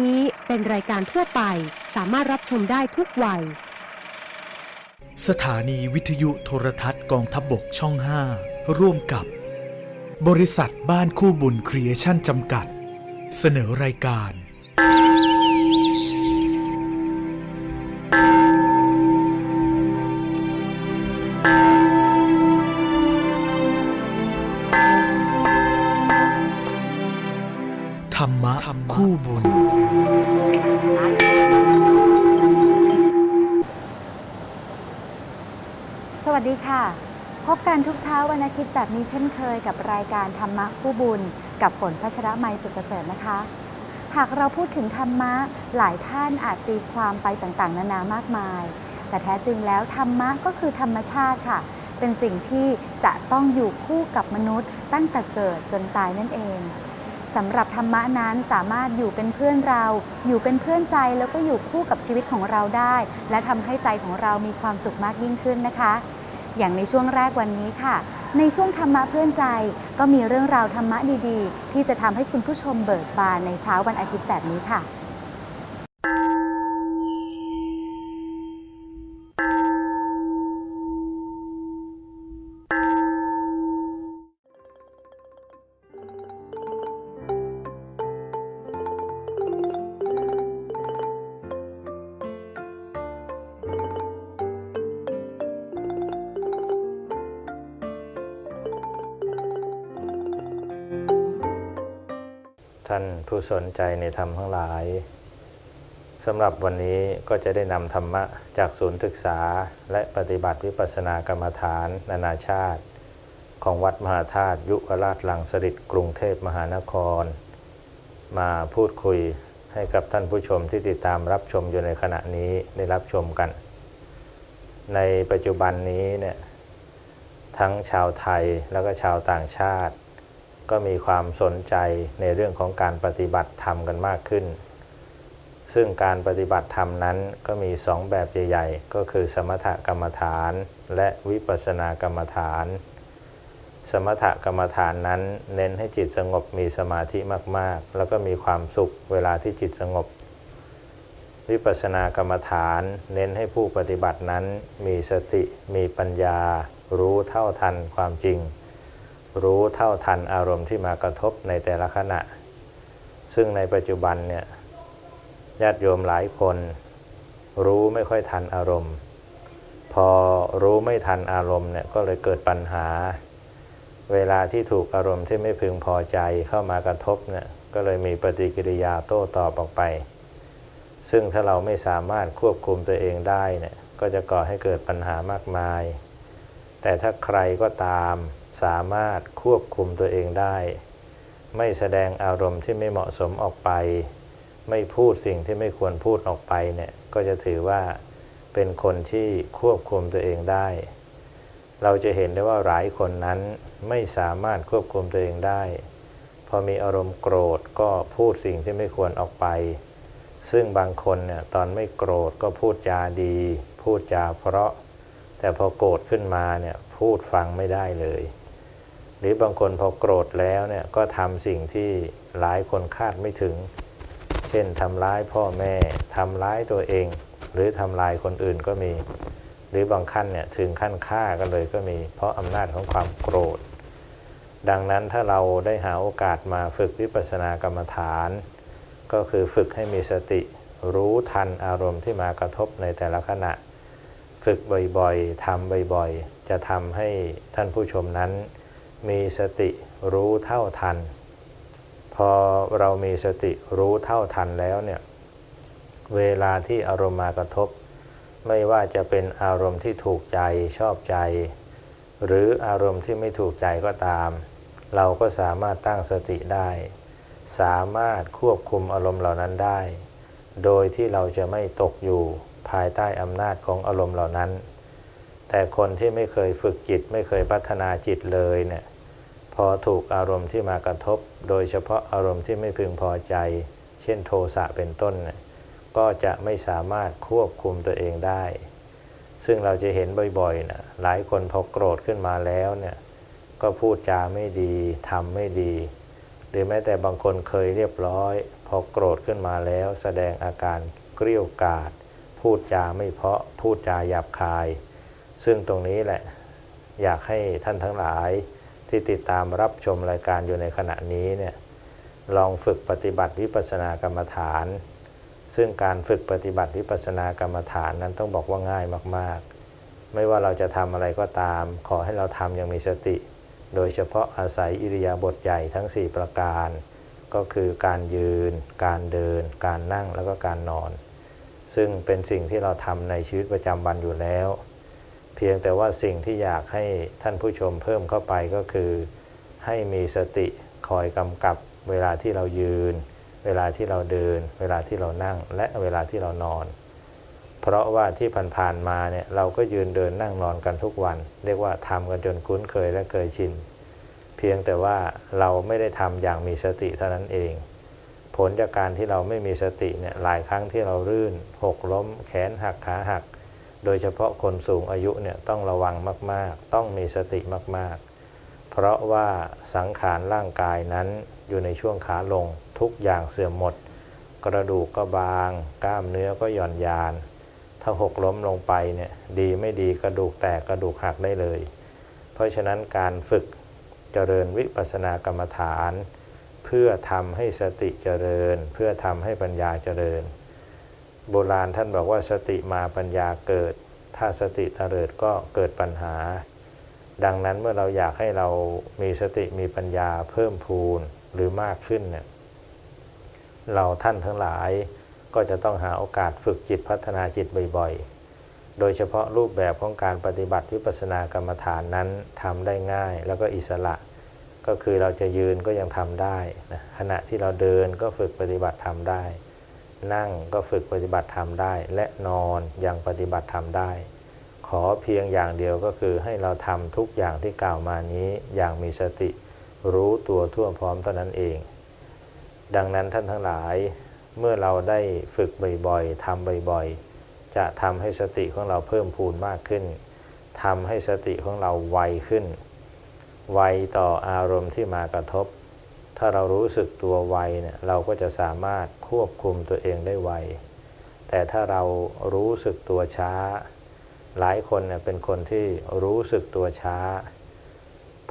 นี้เป็นรายการทั่วไปสามารถรับชมได้ทุกวัย สถานีวิทยุโทรทัศน์กองทัพบบกช่อง 5 ร่วมกับ บริษัทบ้านคู่บุญครีเอชั่นจำกัด เสนอรายการ ธรรมะคู่บุญ กันทุกเช้าวันอาทิตย์แบบนี้เช่นเคยกับรายการธรรมะคู่บุญ กับฝนพัชรมัยสุขเกษมนะคะ หากเราพูดถึงธรรมะหลายท่านอาจตีความไปต่างๆ นานามากมาย แต่แท้จริงแล้วธรรมะก็คือธรรมชาติค่ะ เป็นสิ่งที่จะต้องอยู่คู่กับมนุษย์ ตั้งแต่เกิดจนตายนั่นเองสำหรับธรรมะนั้นสามารถอยู่เป็นเพื่อนเรา อยู่เป็นเพื่อนใจแล้วก็อยู่คู่กับชีวิตของเราได้ และทำให้ใจของเรามีความสุขมากยิ่งขึ้นนะคะ อย่างในช่วงแรกวันนี้ค่ะ ในช่วงธรรมะเพื่อนใจ ก็มีเรื่องราวธรรมะดีๆ ที่จะทำให้คุณผู้ชมเบิกบานในเช้าวันอาทิตย์แบบนี้ค่ะ ท่านผู้สนใจในธรรมทั้งหลายสำหรับวันนี้ก็จะได้นำธรรมะจากศูนย์ศึกษา และปฏิบัติวิปัสสนากรรมฐานนานาชาติ ของวัดมหาธาตุยุวราชลังสฤษกรุงเทพมหานคร มาพูดคุยให้กับท่านผู้ชมที่ติดตามรับชมอยู่ในขณะนี้ได้รับชมกัน ในปัจจุบันนี้เนี่ยทั้งชาวไทยแล้วก็ชาวต่างชาติ ก็มีความสนใจในเรื่องของการปฏิบัติธรรมกันมากขึ้น ซึ่งการปฏิบัติธรรมนั้นก็มีสองแบบใหญ่ๆ ก็คือสมถกรรมฐานและวิปัสสนากรรมฐาน สมถกรรมฐานนั้นเน้นให้จิตสงบมีสมาธิมากๆ แล้วก็มีความสุขเวลาที่จิตสงบ วิปัสสนากรรมฐานเน้นให้ผู้ปฏิบัตินั้นมีสติมีปัญญา รู้เท่าทันความจริง รู้เท่าทันอารมณ์ที่มากระทบในแต่ละขณะ ซึ่งในปัจจุบันเนี่ยญาติโยมหลายคน รู้ไม่ค่อยทันอารมณ์ พอรู้ไม่ทันอารมณ์เนี่ยก็เลยเกิดปัญหา เวลาที่ถูกอารมณ์ที่ไม่พึงพอใจเข้ามากระทบเนี่ยก็เลยมีปฏิกิริยาโต้ตอบออกไป ซึ่งถ้าเราไม่สามารถควบคุมตัวเองได้เนี่ยก็จะก่อให้เกิดปัญหามากมาย แต่ถ้าใครก็ตาม สามารถควบคุมตัวเองได้ ไม่แสดงอารมณ์ที่ไม่เหมาะสมออกไป ไม่พูดสิ่งที่ไม่ควรพูดออกไปเนี่ยก็จะถือว่าเป็นคนที่ควบคุมตัวเองได้ เราจะเห็นได้ว่าหลายคนนั้นไม่สามารถควบคุมตัวเองได้ พอมีอารมณ์โกรธก็พูดสิ่งที่ไม่ควรออกไป ซึ่งบางคนเนี่ยตอนไม่โกรธก็พูดจาดี พูดจาเพราะ แต่พอโกรธขึ้นมาเนี่ยพูดฟังไม่ได้เลย หรือบางคนพอโกรธแล้วเนี่ยก็ทำสิ่งที่หลายคนคาดไม่ถึง เช่นทำร้ายพ่อแม่ทำร้ายตัวเอง หรือทำลายคนอื่นก็มี หรือบางขั้นเนี่ยถึงขั้นฆ่ากันเลยก็มี เพราะอำนาจของความโกรธ ดังนั้นถ้าเราได้หาโอกาสมาฝึกวิปัสสนากรรมฐาน ก็คือฝึกให้มีสติรู้ทันอารมณ์ที่มากระทบในแต่ละขณะ ฝึกบ่อยๆทำบ่อยๆ จะทำให้ท่านผู้ชมนั้น มีสติรู้เท่าทัน พอเรามีสติรู้เท่าทันแล้วเนี่ยเวลาที่อารมณ์มากระทบ ไม่ว่าจะเป็นอารมณ์ที่ถูกใจชอบใจ หรืออารมณ์ที่ไม่ถูกใจก็ตาม เราก็สามารถตั้งสติได้ สามารถควบคุมอารมณ์เหล่านั้นได้ โดยที่เราจะไม่ตกอยู่ภายใต้อำนาจของอารมณ์เหล่านั้น แต่คนที่ไม่เคยฝึกจิตไม่เคยพัฒนาจิตเลยเนี่ย พอถูกอารมณ์ที่มากระทบ โดยเฉพาะอารมณ์ที่ไม่พึงพอใจ เช่นโทสะเป็นต้น ก็จะไม่สามารถควบคุมตัวเองได้ ซึ่งเราจะเห็นบ่อยๆนะหลายคนพอโกรธขึ้นมาแล้วเนี่ยก็พูดจาไม่ดีทำไม่ดี หรือแม้แต่บางคนเคยเรียบร้อย พอโกรธขึ้นมาแล้ว แสดงอาการเกรี้ยวกาดพูดจาไม่เพาะพูดจาหยาบคาย ซึ่งตรงนี้แหละ อยากให้ท่านทั้งหลาย ที่ติดตามรับชมรายการอยู่ในขณะนี้เนี่ยลองฝึกปฏิบัติวิปัสสนากรรมฐาน ซึ่งการฝึกปฏิบัติวิปัสสนากรรมฐานนั้นต้องบอกว่าง่ายมากๆ ไม่ว่าเราจะทำอะไรก็ตาม ขอให้เราทำอย่างมีสติ โดยเฉพาะอาศัยอิริยาบถใหญ่ทั้ง 4 ประการ ก็คือการยืน การเดิน การนั่งแล้วก็การนอน ซึ่งเป็นสิ่งที่เราทำในชีวิตประจำวันอยู่แล้ว พียงแต่ว่าสิ่งที่อยากให้ท่านผู้ชมเพิ่มเข้าไปก็คือ ให้มีสติคอยกำกับเวลาที่เรายืน เวลาที่เราเดิน เวลาที่เรานั่ง และเวลาที่เรานอน เพราะว่าที่ผ่านๆมาเนี่ยเราก็ยืนเดินนั่งนอนกันทุกวัน เรียกว่าทำกันจนคุ้นเคยและเคยชิน เพียงแต่ว่าเราไม่ได้ทำอย่างมีสติเท่านั้นเอง ผลจากการที่เราไม่มีสติเนี่ยหลายครั้งที่เราลื่นหกล้ม แขนหักขาหัก โดยเฉพาะคนสูงอายุเนี่ยต้องระวังมาก ๆ ต้องมีสติมาก ๆ เพราะว่าสังขารร่างกายนั้นอยู่ในช่วงขาลงทุกอย่างเสื่อมหมด กระดูกก็บาง กล้ามเนื้อก็หย่อนยาน ถ้าหกล้มลงไปเนี่ยดีไม่ดีกระดูกแตกกระดูกหักได้เลย เพราะฉะนั้นการฝึกเจริญวิปัสสนากรรมฐาน เพื่อทำให้สติเจริญ เพื่อทำให้ปัญญาเจริญ โบราณท่านบอกว่าสติมาปัญญาเกิด ถ้าสติเตลิดก็เกิดปัญหา ดังนั้นเมื่อเราอยากให้เรามีสติมีปัญญาเพิ่มพูนหรือมากขึ้นเนี่ยเราท่านทั้งหลายก็จะต้องหาโอกาสฝึกจิตพัฒนาจิตบ่อยๆ โดยเฉพาะรูปแบบของการปฏิบัติวิปัสสนากรรมฐานนั้นทำได้ง่ายแล้วก็อิสระ ก็คือเราจะยืนก็ยังทำได้นะขณะที่เราเดินก็ฝึกปฏิบัติทำได้ นั่งก็ฝึกปฏิบัติธรรมได้ และนอนยังปฏิบัติธรรมได้ ขอเพียงอย่างเดียวก็คือให้เราทำทุกอย่างที่กล่าวมานี้อย่างมีสติ รู้ตัวทั่วพร้อมเท่านั้นเอง ดังนั้นท่านทั้งหลาย เมื่อเราได้ฝึกบ่อยๆทำบ่อยๆ จะทำให้สติของเราเพิ่มพูนมากขึ้นทำให้สติของเราไวขึ้น ไวต่ออารมณ์ที่มากระทบ ถ้าเรารู้สึกตัวไวเนี่ยเราก็จะสามารถควบคุมตัวเองได้ไว แต่ถ้าเรารู้สึกตัวช้า หลายคนเนี่ยเป็นคนที่รู้สึกตัวช้า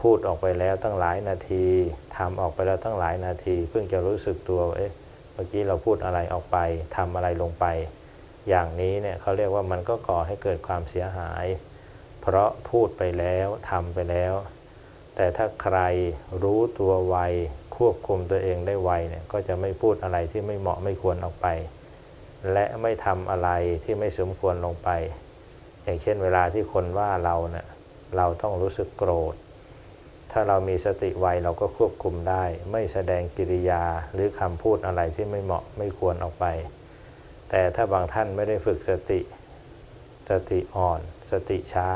พูดออกไปแล้วตั้งหลายนาทีทำออกไปแล้วตั้งหลายนาที เพิ่งจะรู้สึกตัวเอ๊ะเมื่อกี้เราพูดอะไรออกไปทำอะไรลงไป อย่างนี้เนี่ยเขาเรียกว่ามันก็ก่อให้เกิดความเสียหาย เพราะพูดไปแล้วทำไปแล้ว แต่ถ้าใครรู้ตัวไว ควบคุมตัวเองได้ไวเนี่ยก็จะไม่พูดอะไรที่ไม่เหมาะไม่ควรออกไป และไม่ทำอะไรที่ไม่สมควรลงไป อย่างเช่นเวลาที่คนว่าเราเนะ่ยเราต้องรู้สึกโกรธ ถ้าเรามีสติไวเราก็ควบคุมได้ ไม่แสดงกิริยาหรือคำพูดอะไรที่ไม่เหมาะไม่ควรออกไป แต่ถ้าบางท่านไม่ได้ฝึกสติ สติอ่อน สติช้า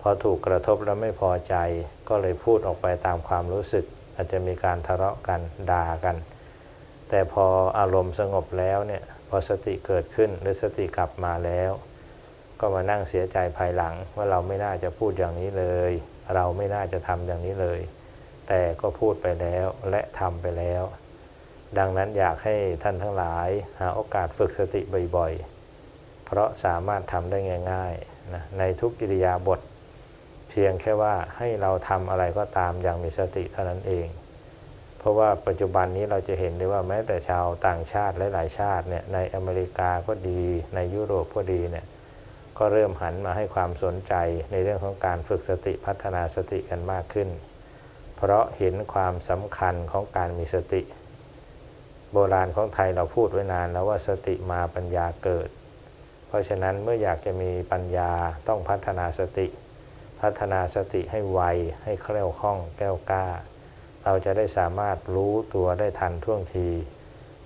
พอถูกกระทบแล้วไม่พอใจ ก็เลยพูดออกไปตามความรู้สึก อาจจะมีการทะเลาะกันด่ากัน แต่พออารมณ์สงบแล้วเนี่ยพอสติเกิดขึ้นหรือสติกลับมาแล้ว ก็มานั่งเสียใจภายหลังว่าเราไม่น่าจะพูดอย่างนี้เลย เราไม่น่าจะทำอย่างนี้เลย แต่ก็พูดไปแล้วและทำไปแล้ว ดังนั้นอยากให้ท่านทั้งหลายหาโอกาสฝึกสติบ่อยๆ เพราะสามารถทำได้ง่ายๆนะในทุกกิริยาบท พียงแค่ว่าให้เราทำอะไรก็ตามอย่างมีสติเท่านั้นเอง เพราะว่าปัจจุบันนี้เราจะเห็นได้ว่าแม้แต่ชาวต่างชาติหลายๆชาติเนี่ยในอเมริกาก็ดี ในยุโรปก็ดีเนี่ยก็เริ่มหันมาให้ความสนใจในเรื่องของการฝึกสติพัฒนาสติกันมากขึ้น เพราะเห็นความสำคัญของการมีสติ โบราณของไทยเราพูดไว้นานแล้วว่าสติมาปัญญาเกิด เพราะฉะนั้นเมื่ออยากจะมีปัญญาต้องพัฒนาสติ พัฒนาสติให้ไว ให้แคล่วคล่องแก้วกล้า เราจะได้สามารถรู้ตัวได้ทันท่วงที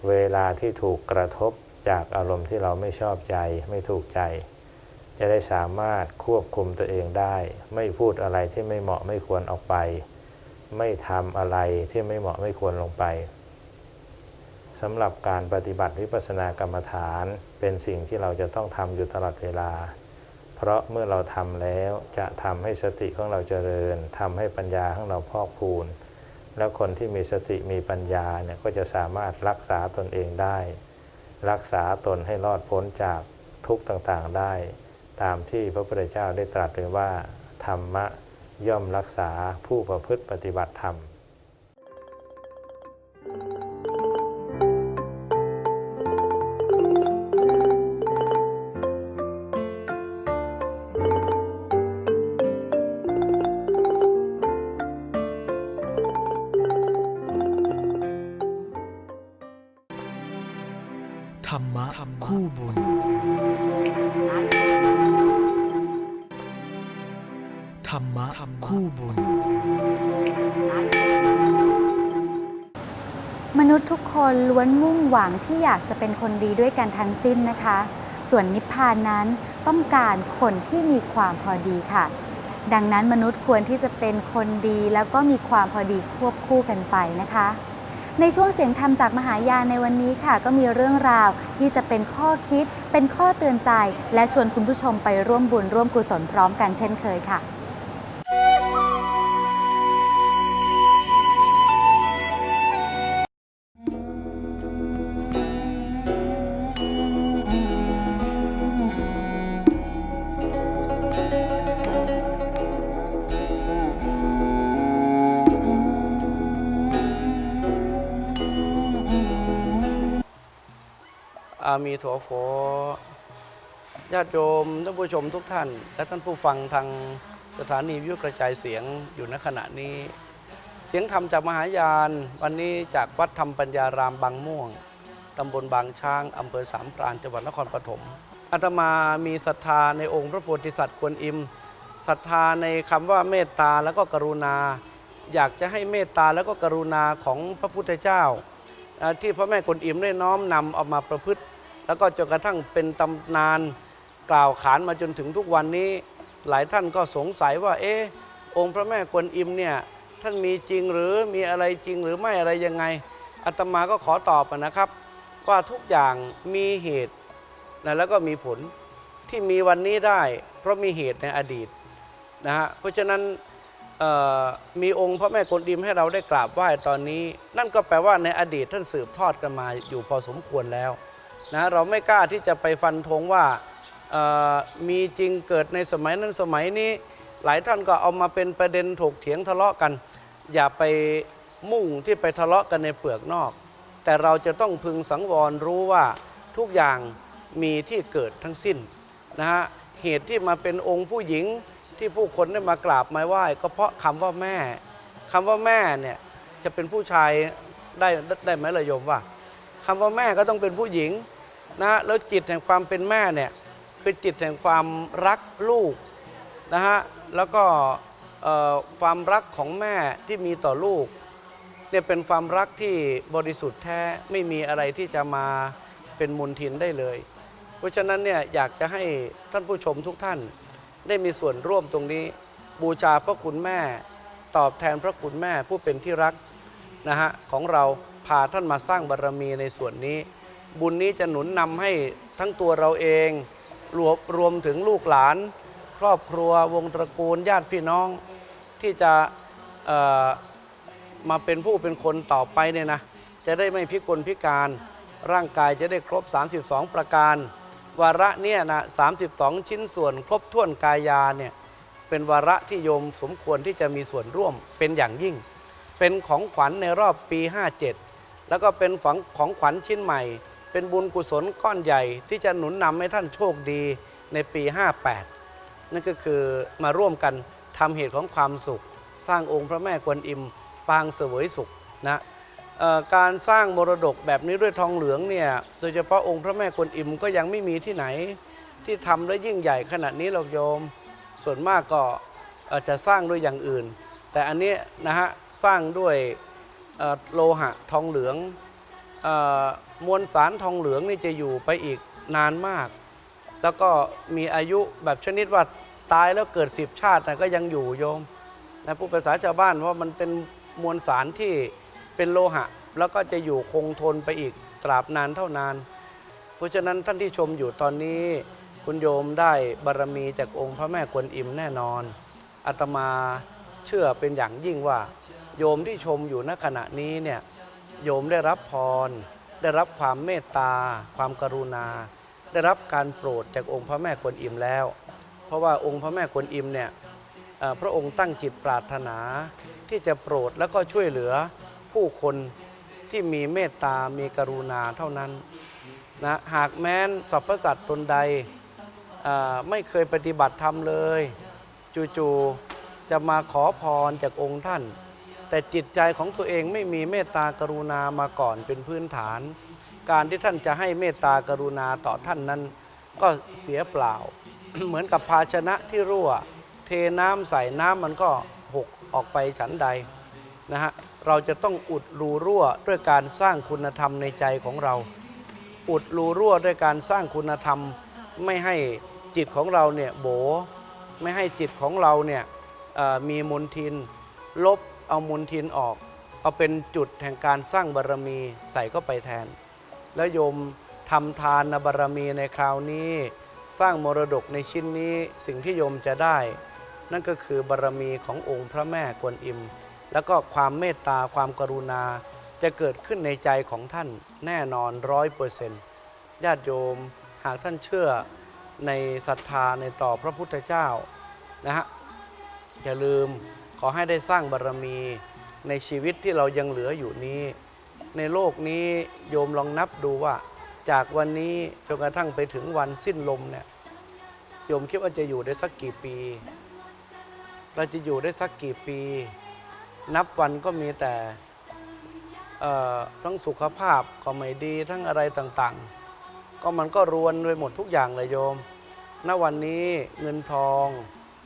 เวลาที่ถูกกระทบจากอารมณ์ที่เราไม่ชอบใจไม่ถูกใจ จะได้สามารถควบคุมตัวเองได้ ไม่พูดอะไรที่ไม่เหมาะไม่ควรออกไป ไม่ทำอะไรที่ไม่เหมาะไม่ควรลงไปสำหรับการปฏิบัติวิปัสสนากรรมฐานเป็นสิ่งที่เราจะต้องทำอยู่ตลอดเวลา เพราะเมื่อเราทำแล้วจะทำให้สติของเราเจริญทำให้ปัญญาของเราพอกพูน แล้วคนที่มีสติมีปัญญาเนี่ยก็จะสามารถรักษาตนเองได้ รักษาตนให้รอดพ้นจากทุกข์ต่างๆได้ ตามที่พระพุทธเจ้าได้ตรัสไว้ว่า ธรรมะย่อมรักษาผู้ประพฤติปฏิบัติธรรม คนล้วนมุ่งหวังที่อยากจะเป็นคนดีด้วยกันทั้งสิ้นนะคะ ส่วนนิพพานนั้นต้องการคนที่มีความพอดีค่ะ ดังนั้นมนุษย์ควรที่จะเป็นคนดีแล้วก็มีความพอดีควบคู่กันไปนะคะ ในช่วงเสียงธรรมจากมหายานในวันนี้ค่ะ ก็มีเรื่องราวที่จะเป็นข้อคิด เป็นข้อเตือนใจ และชวนคุณผู้ชมไปร่วมบุญร่วมกุศลพร้อมกันเช่นเคยค่ะ มีโถโฟญาติโยมท่านผู้ชมทุกท่าน และท่านผู้ฟังทางสถานีวิทยุกระจายเสียงอยู่ณขณะนี้ เสียงธรรมจากมหายาน วันนี้จากวัดธรรมปัญญารามบางม่วงตำบลบางช้างอำเภอสามพรานจังหวัดนครปฐมอาตมามีศรัทธาในองค์พระโพธิสัตว์กวนอิมศรัทธาในคำว่าเมตตาแล้วก็กรุณา อยากจะให้เมตตาแล้วก็กรุณาของพระพุทธเจ้าอ่าที่พระแม่กวนอิมได้น้อมนำเอามาประพฤติ แล้วก็จนกระทั่งเป็นตำนานกล่าวขานมาจนถึงทุกวันนี้ หลายท่านก็สงสัยว่า เอ๊ะองค์พระแม่กวนอิมเนี่ยท่านมีจริงหรือมีอะไรจริงหรือไม่อะไรยังไงอาตมาก็ขอตอบนะครับ ว่าทุกอย่างมีเหตุนะแล้วก็มีผลที่มีวันนี้ได้ เพราะมีเหตุในอดีตนะฮะเพราะฉะนั้นมีองค์พระแม่กวนอิมให้เราได้กราบไหว้ตอนนี้ นั่นก็แปลว่าในอดีตท่านสืบทอดกันมาอยู่พอสมควรแล้ว นะเราไม่กล้าที่จะไปฟันธงว่ามีจริงเกิดในสมัยนั้นสมัยนี้ หลายท่านก็เอามาเป็นประเด็นถกเถียงทะเลาะกัน อย่าไปมุ่งที่ไปทะเลาะกันในเปลือกนอก แต่เราจะต้องพึงสังวรรู้ว่าทุกอย่างมีที่เกิดทั้งสิ้นนะฮะเหตุที่มาเป็นองค์ผู้หญิงที่ผู้คนได้มากราบมาไหว้ก็เพราะคำว่าแม่คำว่าแม่เนี่ยจะเป็นผู้ชายได้ได้ไหมละโยมว่า คำว่าแม่ก็ต้องเป็นผู้หญิงนะแล้วจิตแห่งความเป็นแม่เนี่ยคือจิตแห่งความรักลูกนะฮะแล้วก็ความรักของแม่ที่มีต่อลูกเนี่ยเป็นความรักที่บริสุทธิ์แท้ไม่มีอะไรที่จะมาเป็นมูลทินได้เลย เพราะฉะนั้นเนี่ยอยากจะให้ท่านผู้ชมทุกท่านได้มีส่วนร่วมตรงนี้ บูชาพระคุณแม่ ตอบแทนพระคุณแม่ผู้เป็นที่รักนะฮะของเรา พาท่านมาสร้างบารรมีในส่วนนี้ บุญนี้จะหนุนนำให้ทั้งตัวเราเอง รวมรวมถึงลูกหลาน ครอบครัววงตระกูลญาติพี่น้อง ที่จะมาเป็นผู้เป็นคนต่อไปเนี่ยนะจะได้ไม่พิกลพิการร่างกายจะได้ครบ 32 ประการ วาระเนี่ยนะ32 ชิ้นส่วน ครบถ้วนกายาเนี่ยเป็นวาระที่โยมสมควรที่จะมีส่วนร่วมเป็นอย่างยิ่ง เป็นของขวัญในรอบปี 57 แล้วก็เป็นฝังของขวัญชิ้นใหม่ เป็นบุญกุศลก้อนใหญ่ ที่จะหนุนนำให้ท่านโชคดีในปี 58 นั่นก็คือมาร่วมกันทำเหตุของความสุข สร้างองค์พระแม่กวนอิม ปางเสวยสุขนะการสร้างมรดกแบบนี้ด้วยทองเหลืองเนี่ยโดยเฉพาะองค์พระแม่กวนอิมก็ยังไม่มีที่ไหน ที่ทำได้ยิ่งใหญ่ขนาดนี้หรอกโยม ส่วนมากก็จะสร้างด้วยอย่างอื่น แต่อันนี้นะฮะสร้างด้วย โลหะทองเหลืองอมวลสารทองเหลืองนี่จะอยู่ไปอีกนานมาก แล้วก็มีอายุแบบชนิดว่าตายแล้วเกิดสิบชาตินะก็ยังอยู่โยมนะผู้ภาษาชาวบ้านว่ามันเป็นมวลสารที่เป็นโลหะ แล้วก็จะอยู่คงทนไปอีกตราบนานเท่านาน เพราะฉะนั้นท่านที่ชมอยู่ตอนนี้ คุณโยมได้บารมีจากองค์พระแม่กวนอิมแน่นอนอาตมา เชื่อเป็นอย่างยิ่งว่า โยมที่ชมอยู่ณขณะนี้เนี่ยโยมได้รับพร ได้รับความเมตตา ความกรุณา ได้รับการโปรดจากองค์พระแม่กวนอิมแล้ว เพราะว่าองค์พระแม่กวนอิมเนี่ยพระองค์ตั้งจิตปรารถนา ที่จะโปรดแล้วก็ช่วยเหลือผู้คนที่มีเมตตา มีกรุณาเท่านั้นนะหากแม้นสรรพสัตว์ตนใดไม่เคยปฏิบัติธรรมเลย จู่ๆ จะมาขอพรจากองค์ท่าน แต่จิตใจของตัวเองไม่มีเมตตากรุณามาก่อนเป็นพื้นฐาน การที่ท่านจะให้เมตตากรุณาต่อท่านนั้น ก็เสียเปล่า เหมือนกับภาชนะที่รั่ว เทน้ำใส่น้ำมันก็หกออกไปฉันใดนะฮะเราจะต้องอุดรูรั่วด้วยการสร้างคุณธรรมในใจของเรา อุดรูรั่วด้วยการสร้างคุณธรรม ไม่ให้จิตของเราเนี่ยโบ ไม่ให้จิตของเราเนี่ย มีมนทิน ลบเอามนทินออก เอาเป็นจุดแห่งการสร้างบารรมีใส่เข้าไปแทน แล้วโยมทำทานบารรมีในคราวนี้ สร้างมรดกในชิ้นนี้สิ่งที่โยมจะได้ นั่นก็คือบารรมีขององค์พระแม่กวนอิม แล้วก็ความเมตตาความกรุณาจะเกิดขึ้นในใจของท่านแน่นอนร้อยเปอร์เซนต์ญาติโยมหากท่านเชื่อในศรัทธาในต่อพระพุทธเจ้านะฮะ อย่าลืมขอให้ได้สร้างบารรมีในชีวิตที่เรายังเหลืออยู่นี้ ในโลกนี้โยมลองนับดูว่า จากวันนี้จนกระทั่งไปถึงวันสิ้นลมเนี่ยโยมคิดว่าจะอยู่ได้สักกี่ปี เราจะอยู่ได้สักกี่ปี นับวันก็มีแต่ทั้งสุขภาพก็ไม่ดีทั้งอะไรต่างๆ ก็มันก็รวนไปหมดทุกอย่างเลยโยม ณวันนี้เงินทอง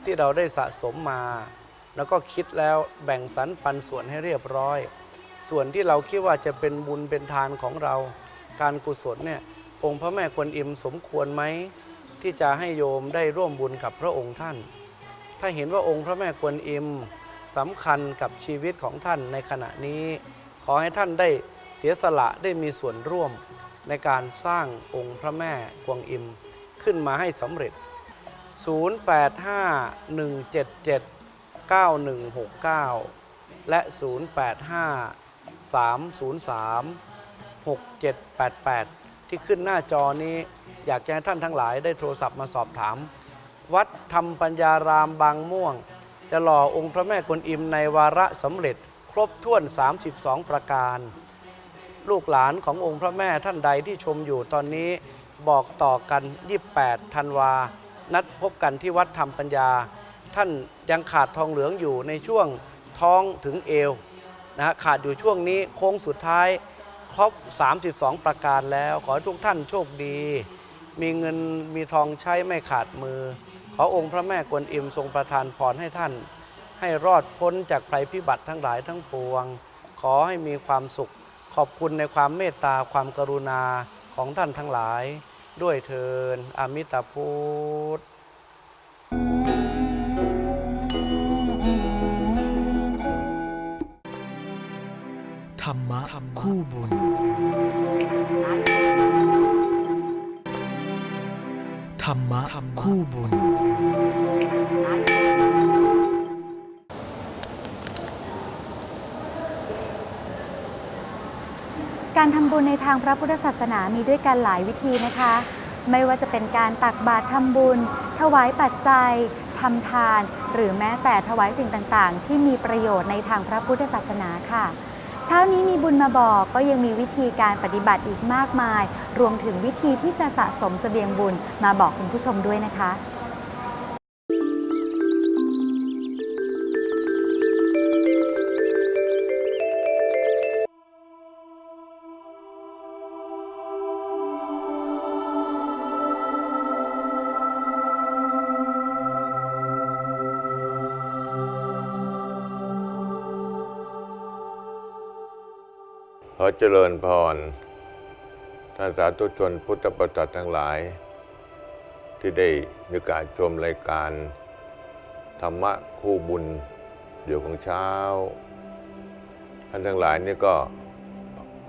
ที่เราได้สะสมมา แล้วก็คิดแล้วแบ่งสรรปันส่วนให้เรียบร้อย ส่วนที่เราคิดว่าจะเป็นบุญเป็นทานของเรา การกุศลเนี่ยองค์พระแม่กวนอิมสมควรไหมที่จะให้โยมได้ร่วมบุญกับพระองค์ท่าน ถ้าเห็นว่าองค์พระแม่กวนอิมสำคัญกับชีวิตของท่านในขณะนี้ ขอให้ท่านได้เสียสละได้มีส่วนร่วมในการสร้างองค์พระแม่กวงอิมขึ้นมาให้สำเร็จ 0851779169 และ 0853036788 ที่ขึ้นหน้าจอนี้อยากจะให้ท่านทั้งหลายได้โทรศัพท์มาสอบถาม วัดธรรมปัญญารามบางม่วง จะหล่อองค์พระแม่กวนอิมในวาระสำเร็จครบถ้วน 32 ประการ ลูกหลานขององค์พระแม่ท่านใดที่ชมอยู่ตอนนี้บอกต่อกัน 28 ธันวา นัดพบกันที่วัดธรรมปัญญา ท่านยังขาดทองเหลืองอยู่ในช่วงท้องถึงเอวนะฮะขาดอยู่ช่วงนี้โค้งสุดท้ายครบ 32 ประการแล้ว ขอให้ทุกท่านโชคดี มีเงินมีทองใช้ไม่ขาดมือ ขอองค์พระแม่กวนอิมทรงประทานพรให้ท่าน ให้รอดพ้นจากภัยพิบัติทั้งหลายทั้งปวง ขอให้มีความสุข ขอบคุณในความเมตตาความกรุณาของท่านทั้งหลาย ด้วยเทินอามิตาพุทธธรรมะคู่บุญ ธรรมะคู่บุญ การทำบุญในทางพระพุทธศาสนามีด้วยกันหลายวิธีนะคะ ไม่ว่าจะเป็นการตักบาตรทำบุญ ถวายปัจจัยทำทาน หรือแม้แต่ถวายสิ่งต่างๆ ที่มีประโยชน์ในทางพระพุทธศาสนาค่ะ เช้านี้มีบุญมาบอกก็ยังมีวิธีการปฏิบัติอีกมากมาย รวมถึงวิธีที่จะสะสมเสบียงบุญมาบอกคุณผู้ชมด้วยนะคะ เจริญพร ท่านสาธุชนพุทธบริษัททั้งหลาย ที่ได้มีการชมรายการ ธรรมะคู่บุญเดี๋ยวของเช้า ท่านทั้งหลายนี่ก็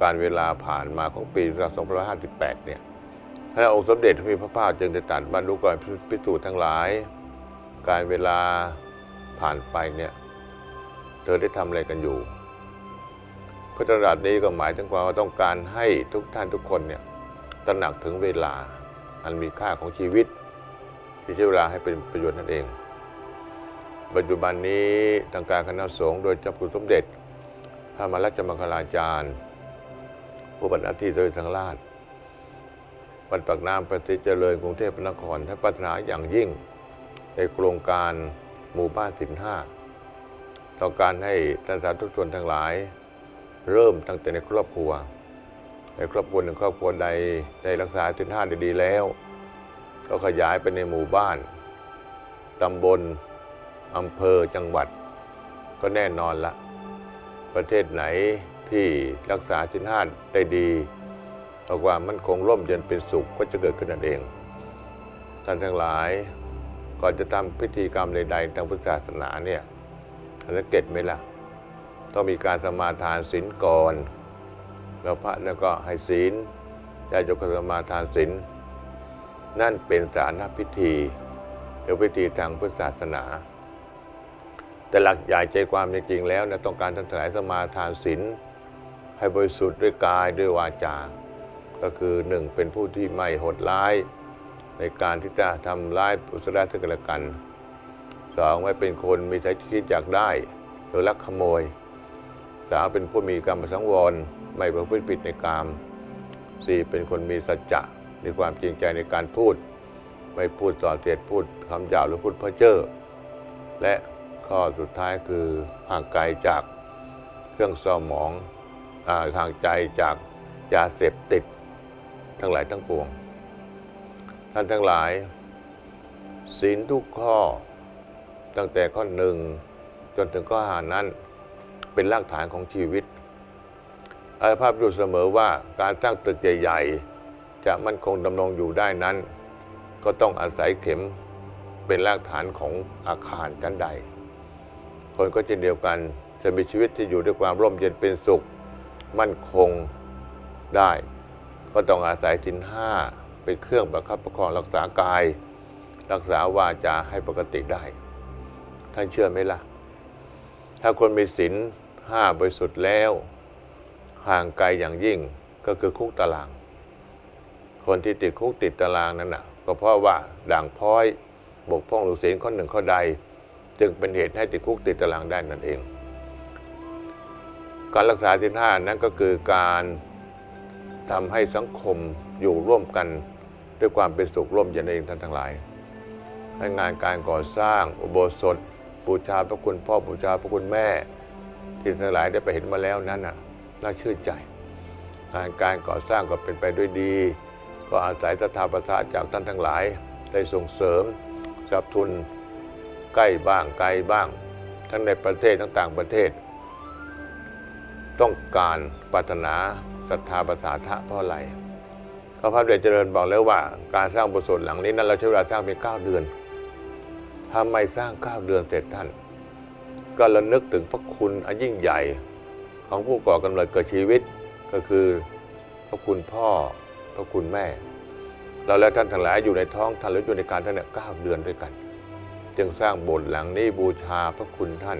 การเวลาผ่านมาของปี2558 เนี่ยพระองค์สมเด็จพระมีพระภาคจึงได้ตรัสบรรลุก่อนพิสูจน์ทั้งหลาย การเวลาผ่านไปเนี่ย เธอได้ทำอะไรกันอยู่ พุทธราชนี้ก็หมายถึงความว่าต้องการให้ทุกท่านทุกคนเนี่ยตระหนักถึงเวลาอันมีค่าของชีวิต ที่ใช้เวลาให้เป็นประโยชน์นั่นเอง ปัจจุบันนี้ทางการคณะสงฆ์โดยเจ้าคุณสมเด็จพระมรัชมังคลาจารย์ ผู้บัญญัติโดยทางราชวัดปากน้ำประสิทธิเจริญกรุงเทพมหานครท่านปรารถนาอย่างยิ่งในโครงการหมู่บ้านสินห้าต้องการให้ท่านสาธุชนทั้งหลาย เริ่มตั้งแต่ในครอบครัว ในครอบครัวหนึ่งครอบครัวใดได้รักษาสินห้าได้ดีแล้ว ก็ขยายไปในหมู่บ้านตำบลอำเภอจังหวัด ก็แน่นอนละ ประเทศไหนที่รักษาสินห้าได้ดีเอาความมั่นคงร่มเย็นเป็นสุขก็จะเกิดขึ้นนั่นเอง ท่านทั้งหลายก่อนจะทำพิธีกรรมใดๆทางพุทธศาสนาเนี่ยสังเกตไหมล่ะ ต้องมีการสมาทานศีลก่อน แล้วพระแล้วก็ให้ศีลญาติโยมสมาทานศีลนั่นเป็นสารพิธีหรือพิธีทางพุทธศาสนา แต่หลักใหญ่ใจความจริงๆแล้วนะต้องการท่านทั้งหลายสมาทานศีลให้บริสุทธิ์ด้วยกายด้วยวาจา ก็คือหนึ่งเป็นผู้ที่ไม่โหดร้าย ในการที่จะทำร้ายอุสราซึ่งกันและกันสองไม่เป็นคนมีใจคิดอยากได้หรือลักขโมย สามเป็นผู้มีกรรมสังวร ไม่ประพฤติผิดในกามสี่เป็นคนมีสัจจะมีความจริงใจในการพูด ไม่พูดส่อเสียดพูดคำหยาบหรือพูดเพ้อเจ้อและข้อสุดท้ายคือห่างไกลจากเครื่องเศร้าหมองอาห่างใจจากยาเสพติด ทั้งหลายทั้งปวง ท่านทั้งหลาย ศีลทุกข้อตั้งแต่ข้อหนึ่งจนถึงข้อหานั้น เป็นรากฐานของชีวิตอาภาพอยู่เสมอว่าการสร้างตึกใหญ่ๆ จะมั่นคงดำรงอยู่ได้นั้น ก็ต้องอาศัยเข็มเป็นรากฐานของอาคารชั้นใด คนก็เช่นเดียวกันจะมีชีวิตที่อยู่ด้วยความร่มเย็นเป็นสุข มั่นคงได้ ก็ต้องอาศัยสินห้าเป็นเครื่องประคับประคองรักษากาย รักษาวาจาให้ปกติได้ ท่านเชื่อไหมล่ะ ถ้าคนมีศีล ห้าบริสุทธิ์แล้ว ห่างไกลอย่างยิ่งก็คือคุกตาราง คนที่ติดคุกติดตารางนั้นน่ะก็เพราะว่าด่างพ้อยบกพร่องหรือศีลข้อหนึ่งข้อใด จึงเป็นเหตุให้ติดคุกติดตารางได้นั่นเอง การรักษาศีลห้านั้นก็คือการทำให้สังคมอยู่ร่วมกันด้วยความเป็นสุขร่วมเย็นเองท่านทั้งหลาย ให้งานการก่อสร้างอุโบสถ บูชาพระคุณพ่อบูชาพระคุณแม่ ที่ทั้งหลายได้ไปเห็นมาแล้วนั้นน่ะน่าชื่นใจ งานการก่อสร้างก็เป็นไปด้วยดี ก็อาศัยศรัทธาประทาจากท่านทั้งหลาย ได้ส่งเสริมสับทุนใกล้บ้างไกลบ้าง ทั้งในประเทศทั้งต่างประเทศ ต้องการปรารถนาศรัทธาประสาทะเพราะอะไรพระพัฒเดชเจริญบอกแล้วว่า การสร้างโบสถ์หลังนี้นั้นเราใช้เวลาสร้างเพียงเก้าเดือนถ้าไมสร้างเก้าเดือนเสร็จท่าน ก็ระลึกถึงพระคุณอันยิ่งใหญ่ของผู้ก่อกำเนิดเกิดชีวิตก็คือพระคุณพ่อพระคุณแม่ เราและท่านทั้งหลายอยู่ในท้องท่านหรืออยู่ในการท่านเนี่ยเก้าเดือนด้วยกัน จึงสร้างโบสถ์หลังนี้บูชาพระคุณท่าน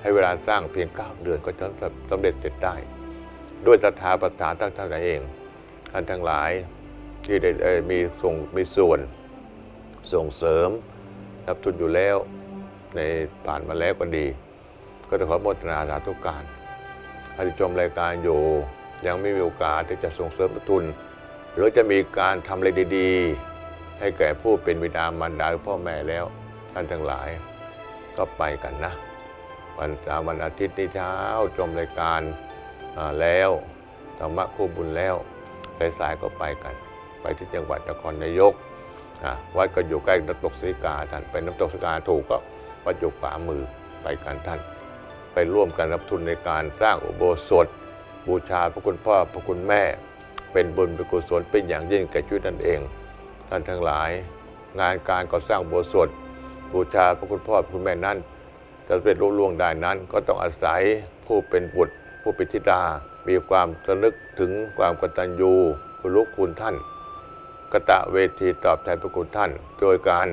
ให้เวลาสร้างเพียงเก้าเดือนก็จะสำเร็จเสร็จได้ ด้วยศรัทธาประสานท่านท่านเองท่านทั้งหลายที่ได้มีส่งมีส่วนส่งเสริมรับทุนอยู่แล้ว ในผ่านมาแล้วก็ดี ก็ต้องขอโมทนาสาธุการท่านที่ชมรายการอยู่ ยังไม่มีโอกาสที่จะส่งเสริมทุน หรือจะมีการทำอะไรดีๆ ให้แก่ผู้เป็นบิดามารดาหรือพ่อแม่แล้ว ท่านทั้งหลาย ก็ไปกันนะ วันเสาร์วันอาทิตย์ที่เช้าชมรายการแล้วธรรมะคู่บุญแล้วสายๆก็ไปกัน ไปที่จังหวัดนครนายกวัดก็อยู่ใกล้น้ำตกสีกาท่านไปน้ำตกสีกาถูกก็ วัดอยู่ขวามือไปกันท่าน ไปร่วมกันรับทุนในการสร้างอุโบสถ บูชาพระคุณพ่อพระคุณแม่ เป็นบุญเป็นกุศลเป็นอย่างยิ่งแก่ชีวิตนั่นเอง ท่านทั้งหลาย งานการก่อสร้างอุโบสถ บูชาพระคุณพ่อพระคุณแม่นั้นจะเป็นรุ่ล่วงได้นั้น ก็ต้องอาศัยผู้เป็นบุตรผู้เป็นธิดา มีความสนึกถึงความกตัญญูคุณลูกคุณท่านกะตะเวทีตอบแทนพระคุณท่าน โดยการ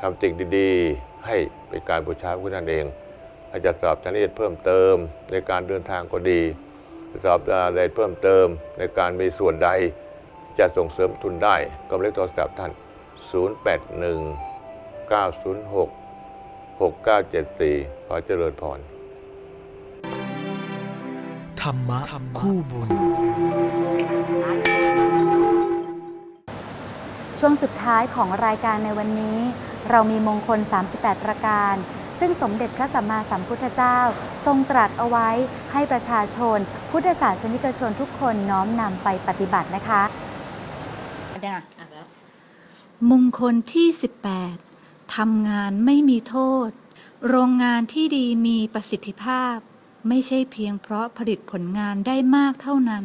ทำสิ่งดีๆ ให้เป็นการบูชาพระคุณท่านเองทอาจจะสอบรายละเอียดเพิ่มเติมในการเดินทางก็ดี สอบรายละเอียดเพิ่มเติมในการมีส่วนใดจะส่งเสริมทุนได้ก็เลขโทรศัพท์ท่าน 081 906 6974 ขอเจริญพร ธรรมะคู่บุญ ช่วงสุดท้ายของรายการในวันนี้ เรามีมงคล 38 ประการ ซึ่งสมเด็จพระสัมมาสัมพุทธเจ้า ทรงตรัสเอาไว้ให้ประชาชน พุทธศาสนิกชนทุกคนน้อมนำไปปฏิบัตินะคะมงคลที่ 18 ทำงานไม่มีโทษ โรงงานที่ดีมีประสิทธิภาพ ไม่ใช่เพียงเพราะผลิตผลงานได้มากเท่านั้น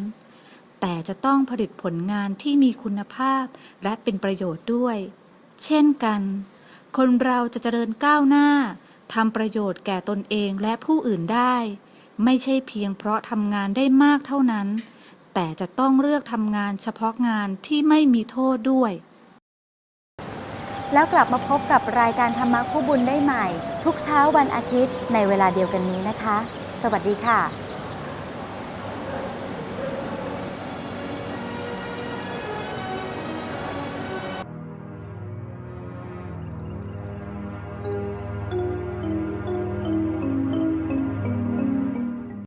แต่จะต้องผลิตผลงานที่มีคุณภาพและเป็นประโยชน์ด้วย เช่นกัน คนเราจะเจริญก้าวหน้าทำประโยชน์แก่ตนเองและผู้อื่นได้ ไม่ใช่เพียงเพราะทำงานได้มากเท่านั้น แต่จะต้องเลือกทำงานเฉพาะงานที่ไม่มีโทษด้วย แล้วกลับมาพบกับรายการธรรมะคู่บุญได้ใหม่ ทุกเช้าวันอาทิตย์ในเวลาเดียวกันนี้นะคะ สวัสดีค่ะ